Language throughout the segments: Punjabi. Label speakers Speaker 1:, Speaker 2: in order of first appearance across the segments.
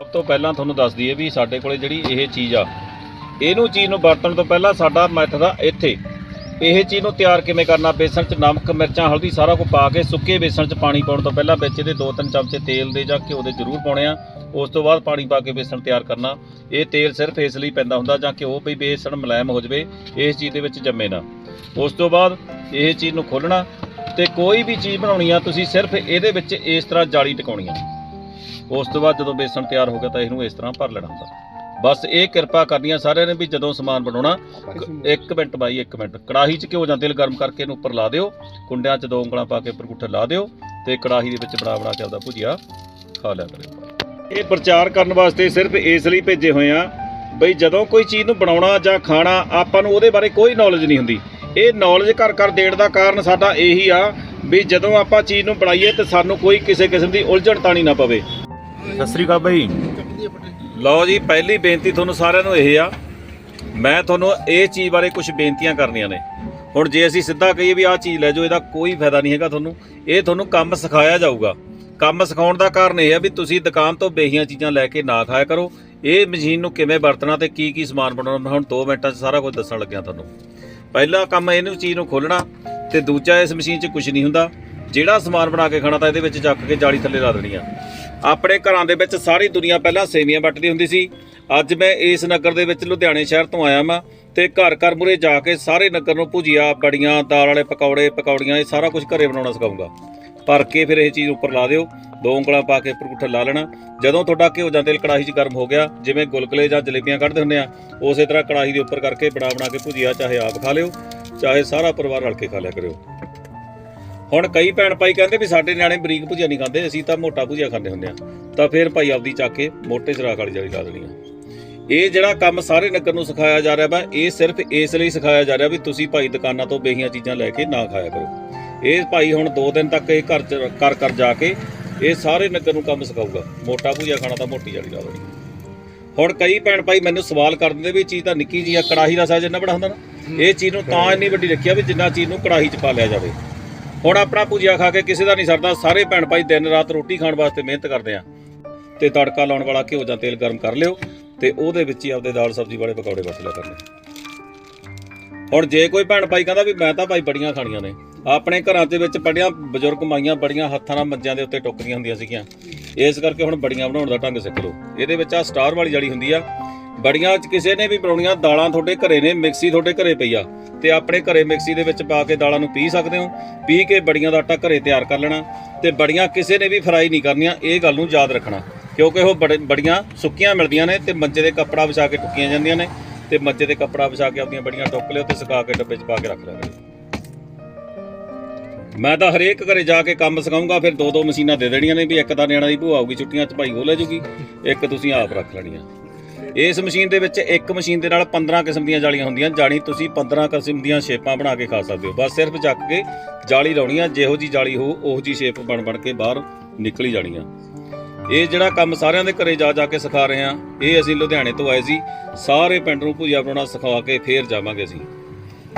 Speaker 1: ਸਭ ਤੋਂ ਪਹਿਲਾਂ ਤੁਹਾਨੂੰ ਦੱਸ ਦਈਏ ਵੀ ਸਾਡੇ ਕੋਲੇ ਜਿਹੜੀ ਇਹ ਚੀਜ਼ ਆ, ਇਹਨੂੰ ਚੀਜ਼ ਨੂੰ ਵਰਤਣ ਤੋਂ ਪਹਿਲਾਂ ਸਾਡਾ ਮੈਥਡ ਆ ਇੱਥੇ। ਇਹ ਚੀਜ਼ ਨੂੰ ਤਿਆਰ ਕਿਵੇਂ ਕਰਨਾ? ਬੇਸਣ 'ਚ ਨਮਕ, ਮਿਰਚਾਂ, ਹਲਦੀ, ਸਾਰਾ ਕੁਝ ਪਾ ਕੇ ਸੁੱਕੇ ਬੇਸਣ 'ਚ ਪਾਣੀ ਪਾਉਣ ਤੋਂ ਪਹਿਲਾਂ ਵਿੱਚ ਇਹਦੇ 2-3 ਚਮਚੇ ਤੇਲ ਦੇ ਜਾਂ ਘਿਓ ਦੇ ਜ਼ਰੂਰ ਪਾਉਣੇ ਆ। ਉਸ ਤੋਂ ਬਾਅਦ ਪਾਣੀ ਪਾ ਕੇ ਬੇਸਣ ਤਿਆਰ ਕਰਨਾ। ਇਹ ਤੇਲ ਸਿਰਫ ਇਸ ਲਈ ਪੈਂਦਾ ਹੁੰਦਾ ਜਾਂ ਘਿਓ ਵੀ ਬੇਸਣ ਮੁਲਾਇਮ ਹੋ ਜਵੇ, ਇਸ ਚੀਜ਼ ਦੇ ਵਿੱਚ ਜੰਮੇ ਨਾ। ਉਸ ਤੋਂ ਬਾਅਦ ਇਹ ਚੀਜ਼ ਨੂੰ ਖੋਲਣਾ ਤੇ ਕੋਈ ਵੀ ਚੀਜ਼ ਬਣਾਉਣੀ ਆ, ਤੁਸੀਂ ਸਿਰਫ ਇਹਦੇ ਵਿੱਚ ਇਸ ਤਰ੍ਹਾਂ ਜਾਲੀ ਟਿਕਾਉਣੀ ਆ। ਉਸ ਤੋਂ ਬਾਅਦ ਜਦੋਂ ਬੇਸਣ ਤਿਆਰ ਹੋ ਗਿਆ ਤਾਂ ਇਹਨੂੰ ਇਸ ਤਰ੍ਹਾਂ ਭਰ ਲੈਣਾ ਹੁੰਦਾ। ਬਸ ਇਹ ਕਿਰਪਾ ਕਰਨੀ ਆ ਸਾਰਿਆਂ ਨੇ ਵੀ ਜਦੋਂ ਸਮਾਨ ਬਣਾਉਣਾ, ਇੱਕ ਮਿੰਟ ਬਾਈ, ਇੱਕ ਮਿੰਟ। ਕੜਾਹੀ 'ਚ ਘਿਓ ਜਾਂ ਤੇਲ ਗਰਮ ਕਰਕੇ ਇਹਨੂੰ ਉੱਪਰ ਲਾ ਦਿਓ। ਕੁੰਡਿਆਂ 'ਚ ਦੋ ਉਂਗਲਾਂ ਪਾ ਕੇ ਪਰਕੁੱਠੇ ਲਾ ਦਿਓ ਤੇ ਕੜਾਹੀ ਦੇ ਵਿੱਚ ਬਣਾ ਬਣਾ ਕੇ ਆਪਦਾ ਭੁਜੀਆ ਖਾ ਲਿਆ ਕਰਿਓ। ਇਹ ਪ੍ਰਚਾਰ ਕਰਨ ਵਾਸਤੇ ਸਿਰਫ ਇਸ ਲਈ ਭੇਜੇ ਹੋਏ ਆ ਬਈ ਜਦੋਂ ਕੋਈ ਚੀਜ਼ ਨੂੰ ਬਣਾਉਣਾ ਜਾਂ ਖਾਣਾ, ਆਪਾਂ ਨੂੰ ਉਹਦੇ ਬਾਰੇ ਕੋਈ ਨੌਲੇਜ ਨਹੀਂ ਹੁੰਦੀ। ਇਹ ਨੌਲੇਜ ਘਰ ਘਰ ਦੇਣ ਦਾ ਕਾਰਨ ਸਾਡਾ ਇਹੀ ਆ ਵੀ ਜਦੋਂ ਆਪਾਂ ਚੀਜ਼ ਨੂੰ ਬਣਾਈਏ ਤੇ ਸਾਨੂੰ ਕੋਈ ਕਿਸੇ ਕਿਸਮ ਦੀ ਉਲਝਣ ਤਾਣੀ ਨਾ ਪਵੇ। ਸਤਿ ਸ੍ਰੀ ਅਕਾਲ ਬਾਈ। ਲਓ ਜੀ, ਪਹਿਲੀ ਬੇਨਤੀ ਤੁਹਾਨੂੰ ਸਾਰਿਆਂ ਨੂੰ ਇਹ ਆ। ਮੈਂ ਤੁਹਾਨੂੰ ਇਹ ਚੀਜ਼ ਬਾਰੇ ਕੁਝ ਬੇਨਤੀਆਂ ਕਰਨੀਆਂ ਨੇ। ਹੁਣ ਜੇ ਅਸੀਂ ਸਿੱਧਾ ਕਹੀਏ ਵੀ ਆਹ ਚੀਜ਼ ਲੈ ਜਾਓ, ਇਹਦਾ ਕੋਈ ਫਾਇਦਾ ਨਹੀਂ ਹੈਗਾ ਤੁਹਾਨੂੰ। ਇਹ ਤੁਹਾਨੂੰ ਕੰਮ ਸਿਖਾਇਆ ਜਾਊਗਾ। ਕੰਮ ਸਿਖਾਉਣ ਦਾ ਕਾਰਨ ਇਹ ਆ ਵੀ ਤੁਸੀਂ ਦੁਕਾਨ ਤੋਂ ਬੇਹੀਆਂ ਚੀਜ਼ਾਂ ਲੈ ਕੇ ਨਾ ਖਾਇਆ ਕਰੋ। ਇਹ ਮਸ਼ੀਨ ਨੂੰ ਕਿਵੇਂ ਵਰਤਣਾ ਤੇ ਕੀ ਕੀ ਸਮਾਨ ਬਣਾਉਣਾ ਹੁਣ 2 ਮਿੰਟਾਂ 'ਚ ਸਾਰਾ ਕੁਝ ਦੱਸਣ ਲੱਗਿਆ ਤੁਹਾਨੂੰ। ਪਹਿਲਾ ਕੰਮ ਇਹਨੂੰ ਚੀਜ਼ ਨੂੰ ਖੋਲਣਾ ਤੇ ਦੂਜਾ ਇਸ ਮਸ਼ੀਨ 'ਚ ਕੁਝ ਨਹੀਂ ਹੁੰਦਾ। ਜਿਹੜਾ ਸਮਾਨ ਬਣਾ ਕੇ ਖਾਣਾ ਤਾਂ ਇਹਦੇ ਵਿੱਚ ਚੱਕ ਕੇ ਜਾਲੀ ਥੱਲੇ ਲਾ ਦੇਣੀ ਆ। ਆਪਣੇ ਘਰਾਂ ਦੇ ਵਿੱਚ ਸਾਰੀ ਦੁਨੀਆ ਪਹਿਲਾਂ ਸੇਵੀਆਂ ਵੱਟਦੀ ਹੁੰਦੀ ਸੀ। ਅੱਜ ਮੈਂ ਇਸ ਨਗਰ ਦੇ ਵਿੱਚ ਲੁਧਿਆਣੇ ਸ਼ਹਿਰ ਤੋਂ ਆਇਆ ਮੈਂ ਤੇ ਘਰ ਘਰ ਮੁਰੇ ਜਾ ਕੇ ਸਾਰੇ ਨਗਰ ਨੂੰ ਭੁਜੀਆ, ਬੜੀਆਂ, ਦਾਲ ਵਾਲੇ ਪਕੌੜੇ, ਪਕੌੜੀਆਂ, ਇਹ ਸਾਰਾ ਕੁਝ ਘਰੇ ਬਣਾਉਣਾ ਸਿਖਾਉਂਗਾ। ਭਰ ਕੇ ਫਿਰ ਇਹ ਚੀਜ਼ ਉੱਪਰ ਲਾ ਦਿਓ। ਦੋ ਉਂਗਲਾਂ ਪਾ ਕੇ ਉੱਪਰ ਗੁੱਠਾ ਲਾ ਲੈਣਾ। ਜਦੋਂ ਤੁਹਾਡਾ ਘਿਓ ਜਾਂ ਤੇਲ ਕੜਾਹੀ 'ਚ ਗਰਮ ਹੋ ਗਿਆ, ਜਿਵੇਂ ਗੁਲਗੁਲੇ ਜਾਂ ਜਲੇਬੀਆਂ ਕੱਢਦੇ ਹੁੰਦੇ ਆ, ਉਸੇ ਤਰ੍ਹਾਂ ਕੜਾਹੀ ਦੇ ਉੱਪਰ ਕਰਕੇ ਬਣਾ ਬਣਾ ਕੇ ਭੁਜੀਆ, ਚਾਹੇ ਆਪ ਖਾ ਲਿਓ, ਚਾਹੇ ਸਾਰਾ ਪਰਿਵਾਰ ਰਲ ਕੇ ਖਾ ਲਿਆ ਕਰਿਓ। ਹੁਣ ਕਈ ਭੈਣ ਭਾਈ ਕਹਿੰਦੇ ਵੀ ਸਾਡੇ ਨਿਆਣੇ ਬਰੀਕ ਭੁਜੀਆ ਨਹੀਂ ਖਾਂਦੇ, ਅਸੀਂ ਤਾਂ ਮੋਟਾ ਭੁਜੀਆ ਖਾਂਦੇ ਹੁੰਦੇ ਆ। ਤਾਂ ਫਿਰ ਭਾਈ ਆਪਦੀ ਚੱਕ ਕੇ ਮੋਟੇ ਚਰਾਖ ਵਾਲੀ ਜਾਲੀ ਲਾ ਦੇਣੀ ਆ। ਇਹ ਜਿਹੜਾ ਕੰਮ ਸਾਰੇ ਨਗਰ ਨੂੰ ਸਿਖਾਇਆ ਜਾ ਰਿਹਾ ਵਾ, ਇਹ ਸਿਰਫ ਇਸ ਲਈ ਸਿਖਾਇਆ ਜਾ ਰਿਹਾ ਵੀ ਤੁਸੀਂ ਭਾਈ ਦੁਕਾਨਾਂ ਤੋਂ ਬੇਹੀਆਂ ਚੀਜ਼ਾਂ ਲੈ ਕੇ ਨਾ ਖਾਇਆ ਕਰੋ। ਇਹ ਭਾਈ ਹੁਣ 2 ਦਿਨ ਤੱਕ ਇਹ ਘਰ ਚ ਕਰ ਕਰ ਜਾ ਕੇ ਇਹ ਸਾਰੇ ਨਗਰ ਨੂੰ ਕੰਮ ਸਿਖਾਊਗਾ। ਮੋਟਾ ਭੁਜੀਆ ਖਾਣਾ ਤਾਂ ਮੋਟੀ ਜਾਲੀ ਲਾ ਦੇਣੀ ਹੁਣ ਕਈ ਭੈਣ ਭਾਈ ਮੈਨੂੰ ਸਵਾਲ ਕਰ ਦਿੰਦੇ ਵੀ ਚੀਜ਼ ਤਾਂ ਨਿੱਕੀ ਜੀ ਆ, ਕੜਾਹੀ ਦਾ ਸਾਈਜ਼ ਇੰਨਾ ਬੜਾ ਹੁੰਦਾ ਨਾ, ਇਹ ਚੀਜ਼ ਨੂੰ ਤਾਂ ਇੰਨੀ ਵੱਡੀ ਰੱਖਿਆ ਵੀ ਜਿੰਨਾ ਚੀਜ਼ ਨੂੰ ਕੜਾਹੀ 'ਚ ਪਾ ਲਿਆ ਜਾਵੇ। ਹੁਣ ਆਪਣਾ ਭੁਜੀਆ ਖਾ ਕੇ ਕਿਸੇ ਦਾ ਨਹੀਂ ਸਰਦਾ। ਸਾਰੇ ਭੈਣ ਭਾਈ ਦਿਨ ਰਾਤ ਰੋਟੀ ਖਾਣ ਵਾਸਤੇ ਮਿਹਨਤ ਕਰਦੇ ਆ। ਤੇ ਤੜਕਾ ਲਾਉਣ ਵਾਲਾ ਘਿਓ ਜਾਂ ਤੇਲ ਗਰਮ ਕਰ ਲਿਓ ਤੇ ਉਹਦੇ ਵਿੱਚ ਹੀ ਆਪਦੇ ਦਾਲ ਸਬਜ਼ੀ ਵਾਲੇ ਪਕੌੜੇ ਵਰਤ ਲਿਆ ਕਰਨੇ। ਹੁਣ ਜੇ ਕੋਈ ਭੈਣ ਭਾਈ ਕਹਿੰਦਾ ਵੀ ਮੈਂ ਤਾਂ ਭਾਈ ਬੜੀਆਂ ਖਾਣੀਆਂ ਨੇ, ਆਪਣੇ ਘਰਾਂ ਦੇ ਵਿੱਚ ਬੜੀਆਂ ਬਜ਼ੁਰਗ ਮਾਈਆਂ ਬੜੀਆਂ ਹੱਥਾਂ ਨਾਲ ਮੰਜਿਆਂ ਦੇ ਉੱਤੇ ਟੋਕਰੀਆਂ ਹੁੰਦੀਆਂ ਸੀਗੀਆਂ। ਇਸ ਕਰਕੇ ਹੁਣ ਬੜੀਆਂ ਬਣਾਉਣ ਦਾ ਢੰਗ ਸਿੱਖ ਲਓ। ਇਹਦੇ ਵਿੱਚ ਆ ਸਟਾਰ ਵਾਲੀ ਜਾਲੀ ਹੁੰਦੀ ਆ। ਬੜੀਆਂ ਚ ਕਿਸੇ ਨੇ ਵੀ ਬਣਾਉਣੀਆਂ, ਦਾਲਾਂ ਤੁਹਾਡੇ ਘਰੇ ਨੇ, ਮਿਕਸੀ ਤੁਹਾਡੇ ਘਰੇ ਪਈ ਆ। ਤੇ ਆਪਣੇ ਘਰੇ ਮਿਕਸੀ ਦੇ ਵਿੱਚ ਪਾ ਕੇ ਦਾਲਾਂ ਨੂੰ ਪੀ ਸਕਦੇ ਹੋ। ਪੀ ਕੇ ਬੜੀਆਂ ਦਾ ਆਟਾ ਘਰੇ ਤਿਆਰ ਕਰ ਲੈਣਾ। ਤੇ ਬੜੀਆਂ ਕਿਸੇ ਨੇ ਵੀ ਫਰਾਈ ਨਹੀਂ ਕਰਨੀਆਂ, ਇਹ ਗੱਲ ਨੂੰ ਯਾਦ ਰੱਖਣਾ। ਕਿਉਂਕਿ ਉਹ ਬੜੇ- ਬੜੀਆਂ ਸੁੱਕੀਆਂ ਮਿਲਦੀਆਂ ਨੇ ਤੇ ਮੰਜੇ ਦੇ ਕੱਪੜਾ ਵਿਛਾ ਕੇ ਟੁੱਕੀਆਂ ਜਾਂਦੀਆਂ ਨੇ। ਤੇ ਮੰਜੇ ਦੇ ਕੱਪੜਾ ਵਿਛਾ ਕੇ ਆਪਣੀਆਂ ਬੜੀਆਂ ਟੁੱਕ ਲਿਓ ਤੇ ਸੁਕਾ ਕੇ ਡੱਬੇ 'ਚ ਪਾ ਕੇ ਰੱਖ ਲਿਆ ਮੈਂ ਤਾਂ ਹਰੇਕ ਘਰੇ ਜਾ ਕੇ ਕੰਮ ਸਿਖਾਉਂਗਾ ਫਿਰ ਦੋ ਦੋ ਮਸ਼ੀਨਾਂ ਦੇ ਦੇਣੀਆਂ ਨੇ ਵੀ ਇੱਕ ਤਾਂ ਨਿਆਣਾ ਦੀ ਭੂਆ ਆਊਗੀ, ਛੁੱਟੀਆਂ 'ਚ ਭਾਈ ਉਹ ਲੈ ਜੂਗੀ। ਇੱਕ ਤੁਸੀਂ ਆਪ ਰੱਖ ਲੈਣੀਆਂ। ਇਸ ਮਸ਼ੀਨ ਦੇ ਵਿੱਚ ਇੱਕ ਮਸ਼ੀਨ ਦੇ ਨਾਲ 15 ਕਿਸਮ ਦੀਆਂ ਜਾਲੀਆਂ ਹੁੰਦੀਆਂ, ਜਾਣੀ ਤੁਸੀਂ 15 ਕਿਸਮ ਦੀਆਂ ਸ਼ੇਪਾਂ ਬਣਾ ਕੇ ਖਾ ਸਕਦੇ ਹੋ। ਬਸ ਸਿਰਫ ਚੱਕ ਕੇ ਜਾਲੀ ਲਾਉਣੀ ਆ, ਜਿਹੋ ਜੀ ਜਾਲੀ ਹੋ ਉਹੋ ਜੀ ਸ਼ੇਪ ਬਣ ਬਣ ਕੇ ਬਾਹਰ ਨਿਕਲੀ ਜਾਣੀ ਆ। ਇਹ ਜਿਹੜਾ ਕੰਮ ਸਾਰਿਆਂ ਦੇ ਘਰੇ ਜਾ ਜਾ ਕੇ ਸਿਖਾ ਰਹੇ ਆ, ਇਹ ਅਸੀਂ ਲੁਧਿਆਣੇ ਤੋਂ ਆਏ ਸੀ। ਸਾਰੇ ਪਿੰਡ ਨੂੰ ਭੁਜੀਆ ਬਣਾਉਣਾ ਸਿਖਾ ਕੇ ਫੇਰ ਜਾਵਾਂਗੇ ਅਸੀਂ।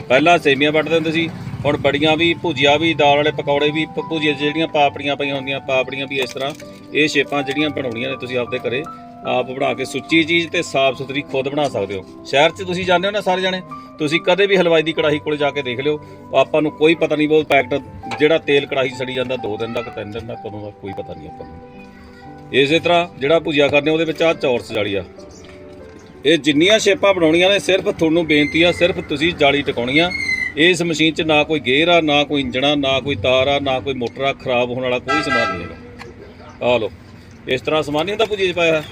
Speaker 1: ਪਹਿਲਾਂ ਸੇਮੀਆਂ ਵੱਟਦੇ ਹੁੰਦੇ ਸੀ, ਹੁਣ ਬੜੀਆਂ ਵੀ, ਭੁਜੀਆ ਵੀ, ਦਾਲ ਵਾਲੇ ਪਕੌੜੇ ਵੀ ਭ- ਭੁਜੀਆ ਜਿਹੜੀਆਂ ਪਾਪੜੀਆਂ ਪਈਆਂ ਹੁੰਦੀਆਂ, ਪਾਪੜੀਆਂ ਵੀ ਇਸ ਤਰ੍ਹਾਂ, ਇਹ ਸ਼ੇਪਾਂ ਜਿਹੜੀਆਂ ਬਣਾਉਣੀਆਂ ਨੇ ਤੁਸੀਂ ਆਪਦੇ ਘਰੇ ਆਪ ਬਣਾ ਕੇ ਸੁੱਚੀ ਚੀਜ਼ ਤੇ ਸਾਫ਼ ਸੁਥਰੀ ਖੁਦ ਬਣਾ ਸਕਦੇ ਹੋ। ਸ਼ਹਿਰ 'ਚ ਤੁਸੀਂ ਜਾਂਦੇ ਹੋ ਨਾ ਸਾਰੇ ਜਾਣੇ, ਤੁਸੀਂ ਕਦੇ ਵੀ ਹਲਵਾਈ ਦੀ ਕੜਾਹੀ ਕੋਲ ਜਾ ਕੇ ਦੇਖ ਲਿਓ। ਆਪਾਂ ਨੂੰ ਕੋਈ ਪਤਾ ਨਹੀਂ ਉਹ ਪੈਕਟ, ਜਿਹੜਾ ਤੇਲ ਕੜਾਹੀ ਸੜੀ ਜਾਂਦਾ 2 ਦਿਨ ਤੱਕ 3 ਦਿਨ ਤੱਕ, ਕਦੋਂ ਦਾ ਕੋਈ ਪਤਾ ਨਹੀਂ ਆਪਾਂ ਨੂੰ। ਇਸੇ ਤਰ੍ਹਾਂ ਜਿਹੜਾ ਭੁਜੀਆ ਕਰਦੇ ਉਹਦੇ ਵਿੱਚ ਆ ਚੌਰਸ ਜਾਲੀ ਆ। ਇਹ ਜਿੰਨੀਆਂ ਸ਼ੇਪਾਂ ਬਣਾਉਣੀਆਂ ਨੇ, ਸਿਰਫ ਤੁਹਾਨੂੰ ਬੇਨਤੀ ਆ, ਸਿਰਫ ਤੁਸੀਂ ਜਾਲੀ ਟਿਕਾਉਣੀ ਆ। ਇਸ ਮਸ਼ੀਨ 'ਚ ਨਾ ਕੋਈ ਗੇਅਰ ਆ, ਨਾ ਕੋਈ ਇੰਜਣ ਆ ਨਾ ਕੋਈ ਤਾਰ ਆ, ਨਾ ਕੋਈ ਮੋਟਰ ਆ, ਖਰਾਬ ਹੋਣ ਵਾਲਾ ਕੋਈ ਸਮਾਨ ਨਹੀਂ ਹੈਗਾ। ਆ ਲਓ, ਇਸ ਤਰ੍ਹਾਂ ਸਮਾਨ ਨਹੀਂ ਹੁੰਦਾ ਭੁਜੀਏ 'ਚ ਪਾਇਆ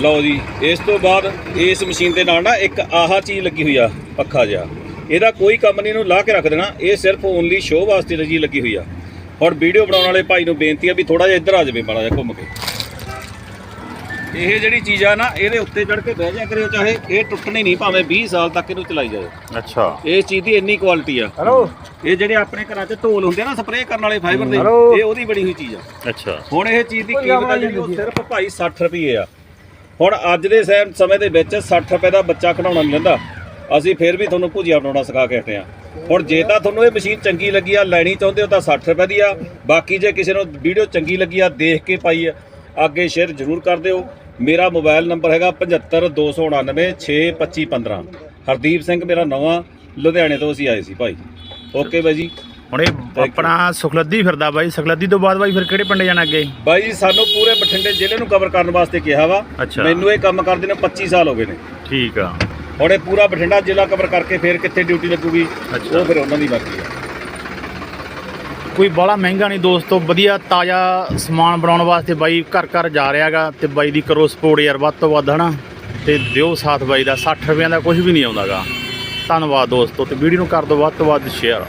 Speaker 1: ਲਓ ਜੀ ਇਸ ਤੋਂ ਬਾਅਦ ਇਸ ਮਸ਼ੀਨ ਦੇ ਨਾਲ ਨਾ ਇੱਕ ਆਹਾ ਚੀਜ਼ ਲੱਗੀ ਹੋਈ ਆ ਪੱਖਾ ਜਿਹਾ। ਇਹਦਾ ਕੋਈ ਕੰਮ ਨਹੀਂ ਇਹਨੂੰ ਲਾ ਕੇ ਰੱਖ ਦੇਣਾ। ਇਹ ਸਿਰਫ ਓਨਲੀ ਸ਼ੋਅ ਵਾਸਤੇ ਲੱਗੀ ਲੱਗੀ ਹੋਈ ਆ। ਹੁਣ ਵੀਡੀਓ ਬਣਾਉਣ ਵਾਲੇ ਭਾਈ ਨੂੰ ਬੇਨਤੀ ਆ ਵੀ ਥੋੜਾ ਜਿਹਾ ਇੱਧਰ ਆ ਜਾਵੇ ਮਾੜਾ ਜਿਹਾ ਘੁੰਮ ਕੇ। ਇਹ ਜਿਹੜੀ ਚੀਜ਼ ਆ ਨਾ ਇਹਦੇ ਉੱਤੇ ਚੜ ਕੇ ਬਹਿ ਜਾ ਕਰਿਓ ਚਾਹੇ ਇਹ ਟੁੱਟਣੀ ਨਹੀਂ ਭਾਵੇਂ 20 ਸਾਲ ਤੱਕ ਇਹਨੂੰ ਚਲਾਈ ਜਾਓ
Speaker 2: ਅੱਛਾ।
Speaker 1: ਇਸ ਚੀਜ਼ ਦੀ ਇੰਨੀ ਕੁਆਲਿਟੀ ਆ।
Speaker 2: ਹੈਲੋ।
Speaker 1: ਇਹ ਜਿਹੜੇ ਆਪਣੇ ਘਰਾਂ 'ਚ ਢੋਲ ਹੁੰਦੇ ਨਾ ਸਪਰੇਅ ਕਰਨ ਵਾਲੇ ਫਾਈਬਰ ਦੇ। ਇਹ ਉਹਦੀ ਬਣੀ ਹੋਈ ਚੀਜ਼ ਆ।
Speaker 2: ਅੱਛਾ।
Speaker 1: ਹੁਣ ਇਹ ਚੀਜ਼ ਦੀ ਕੀਮਤ ਆ ਜਿਹੜੀ ਉਹ ਸਿਰਫ ਭਾਈ 60 ਰੁਪਏ ਆ। ਹੁਣ ਅੱਜ ਦੇ ਸਮੇਂ ਦੇ ਵਿੱਚ 60 ਰੁਪਏ ਦਾ ਬੱਚਾ ਖਿਡਾਉਣਾ ਨਹੀਂ ਲੈਂਦਾ। ਅਸੀਂ ਫਿਰ ਵੀ ਤੁਹਾਨੂੰ ਭੁਜੀਆ ਬਣਾਉਣਾ ਸਿਖਾ ਕੇ ਹਟੇ ਆ ਹੁਣ ਜੇ ਤਾਂ ਤੁਹਾਨੂੰ ਇਹ ਮਸ਼ੀਨ ਚੰਗੀ ਲੱਗੀ ਆ, ਲੈਣੀ ਚਾਹੁੰਦੇ ਹੋ ਤਾਂ 60 ਰੁਪਏ ਦੀ ਆ। ਬਾਕੀ ਜੇ ਕਿਸੇ ਨੂੰ ਵੀਡੀਓ ਚੰਗੀ ਲੱਗੀ ਆ, ਦੇਖ ਕੇ ਪਾਈ ਆ, ਅੱਗੇ ਸ਼ੇਅਰ ਜ਼ਰੂਰ ਕਰ ਦਿਓ। ਮੇਰਾ ਮੋਬਾਈਲ ਨੰਬਰ ਹੈਗਾ 7529962515 ਹਰਦੀਪ ਸਿੰਘ ਮੇਰਾ ਨਵਾਂ ਲੁਧਿਆਣੇ ਤੋਂ ਅਸੀਂ ਆਏ ਸੀ ਭਾਈ ਓਕੇ ਬਾਈ ਜੀ
Speaker 2: ਹੁਣ ਇਹ ਆਪਣਾ ਸੁਖਲੱਦੀ ਫਿਰਦਾ ਬਾਈ ਸੁਖਲੱਦੀ ਤੋਂ ਬਾਅਦ ਬਾਈ ਫਿਰ ਕਿਹੜੇ ਪਿੰਡ ਜਾਣਾ ਅੱਗੇ?
Speaker 1: ਬਾਈ ਸਾਨੂੰ ਪੂਰੇ ਬਠਿੰਡੇ ਜ਼ਿਲ੍ਹੇ ਨੂੰ ਕਵਰ ਕਰਨ ਵਾਸਤੇ ਕਿਹਾ ਵਾ।
Speaker 2: ਅੱਛਾ।
Speaker 1: ਮੈਨੂੰ ਇਹ ਕੰਮ ਕਰਦੇ ਨੇ 25 ਸਾਲ ਹੋ ਗਏ ਨੇ।
Speaker 2: ਠੀਕ ਆ।
Speaker 1: ਹੁਣ ਇਹ ਪੂਰਾ ਬਠਿੰਡਾ ਜ਼ਿਲ੍ਹਾ ਕਵਰ ਕਰਕੇ ਫਿਰ ਕਿੱਥੇ ਡਿਊਟੀ ਲੱਗੂਗੀ
Speaker 2: ਅੱਛਾ।
Speaker 1: ਉਹ ਫਿਰ ਉਹਨਾਂ ਦੀ ਮਰਜ਼ੀ ਆ।
Speaker 2: ਕੋਈ ਬੜਾ ਮਹਿੰਗਾ ਨਹੀਂ ਦੋਸਤੋ ਵਧੀਆ ਤਾਜ਼ਾ ਸਮਾਨ ਬਣਾਉਣ ਵਾਸਤੇ ਬਾਈ ਘਰ ਘਰ ਜਾ ਰਿਹਾਗਾ ਤੇ ਬਾਈ ਦੀ ਕਰੋ ਸਪੋਰਟ ਯਾਰ ਵੱਧ ਤੋਂ ਵੱਧ ਹਨਾ। ਤੇ ਦਿਓ ਸਾਥ ਬਾਈ ਦਾ 60 ਰੁਪਏ ਦਾ ਕੁਝ ਵੀ ਨਹੀਂ ਆਉਂਦਾਗਾ। ਧੰਨਵਾਦ ਦੋਸਤੋ ਤੇ ਵੀਡੀਓ ਨੂੰ ਕਰ ਦਿਓ ਵੱਧ ਤੋਂ ਵੱਧ ਸ਼ੇਅਰ